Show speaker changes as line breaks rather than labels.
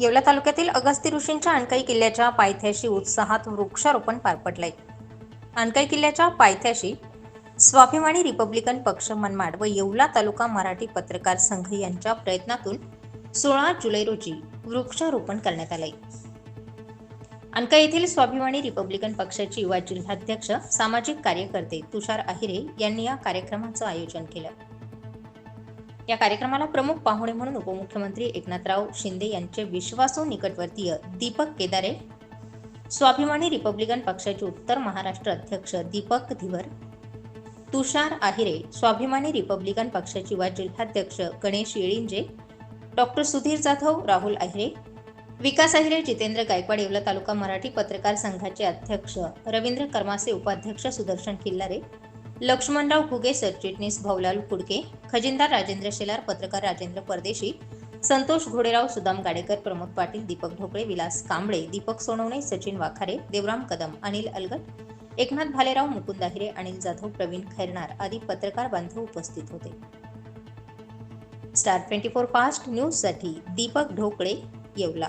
येवला तालुक्यातील अगस्ती ऋषींच्या अणकाई किल्ल्याच्या पायथ्याशी उत्साहात वृक्षारोपण पार पडलंय. अणकाई किल्ल्याच्या पायथ्याशी स्वाभिमानी रिपब्लिकन पक्ष मनमाड व येवला तालुका मराठी पत्रकार संघ यांच्या प्रयत्नातून सोळा जुलै रोजी वृक्षारोपण करण्यात आलंय. अणका येथील स्वाभिमानी रिपब्लिकन पक्षाचे युवा जिल्हाध्यक्ष सामाजिक कार्यकर्ते तुषार अहिरे यांनी या कार्यक्रमाचं आयोजन केलं. या कार्यक्रमाला प्रमुख पाहुणे म्हणून उपमुख्यमंत्री एकनाथराव शिंदे यांचे विश्वासू निकटवर्तीय दीपक केदारे स्वाभिमानी रिपब्लिकन पक्षाचे उत्तर महाराष्ट्र अध्यक्ष दीपक धिवर तुषार आहिरे स्वाभिमानी रिपब्लिकन पक्षाचे युवा जिल्हाध्यक्ष गणेश येळिंजे डॉक्टर सुधीर जाधव राहुल आहिरे विकास आहिरे जितेंद्र गायकवाड येवला तालुका मराठी पत्रकार संघाचे अध्यक्ष रवींद्र कर्मासे उपाध्यक्ष सुदर्शन किल्लारे लक्ष्मणराव घुगे सरचिटणीस भाऊलाल कुडके खजिनदार राजेंद्र शेलार पत्रकार राजेंद्र परदेशी संतोष घोडेराव सुदाम गाडेकर प्रमोद पाटील दीपक ढोकळे विलास कांबळे दीपक सोनवणे सचिन वाखारे देवराम कदम अनिल अलगट एकनाथ भालेराव मुकुंद हिरे अनिल जाधव प्रवीण खैरनार आदी पत्रकार बांधव उपस्थित होते. स्टार ट्वेंटी फोर फास्ट न्यूजसाठी दीपक ढोकळे येवला.